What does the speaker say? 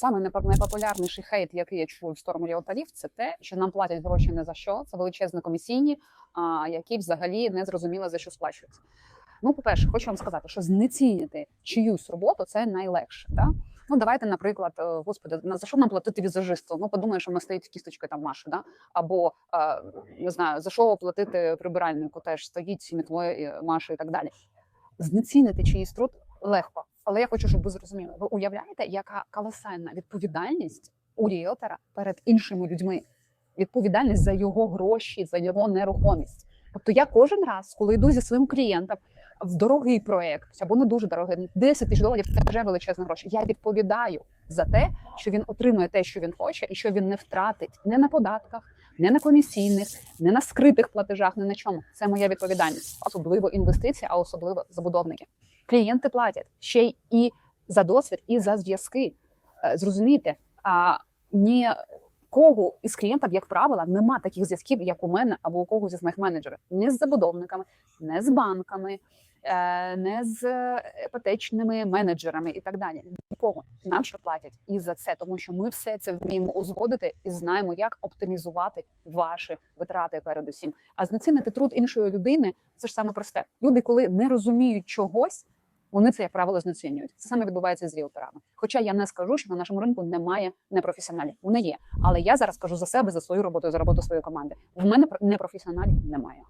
Саме найпопулярніший хейт, який я чую в сторону ріотарів, це те, що нам платять гроші не за що. Це величезні комісійні, які взагалі не зрозуміло за що сплачуються. Ну, по-перше, хочу вам сказати, що знецінити чиюсь роботу це найлегше. Да? Ну, давайте, наприклад, е, господи, за що нам платити візажисту? Ну, подумаєш, що вона стоїть кісточкою там Маші, да? або е, не знаю, за що платити прибиральнику, теж стоїть і Маші і так далі. Знецінити чиїсь труд легко. Але я хочу, щоб ви зрозуміли. Ви уявляєте, яка колосальна відповідальність у ріелтора перед іншими людьми? Відповідальність за його гроші, за його нерухомість. Тобто я кожен раз, коли йду зі своїм клієнтом в дорогий проект або не дуже дорогий, 10 тисяч доларів це вже величезні гроші. Я відповідаю за те, що він отримує те, що він хоче, і що він не втратить не на податках, не на комісійних, не на скритих платежах, не на чому. Це моя відповідальність, особливо інвестиції, а особливо забудовники. Клієнти платять ще і за досвід, і за зв'язки. Е, Зрозумійте, а нікого із клієнтів, як правило, нема таких зв'язків, як у мене або у когось із моїх менеджерів. Не з забудовниками, не з банками, е, не з іпотечними менеджерами і так далі. Нікого нам що платять і за це, тому що ми все це вміємо узгодити і знаємо, як оптимізувати ваші витрати передусім. А знецінити труд іншої людини це ж саме просте. Люди, коли не розуміють чогось. Вони це, як правило, знецінюють. Це саме відбувається з ріелторами. Хоча я не скажу, що на нашому ринку немає непрофесіоналів. Вони є. Але я зараз кажу за себе, за свою роботу, за роботу своєї команди. В мене про- непрофесіоналів немає.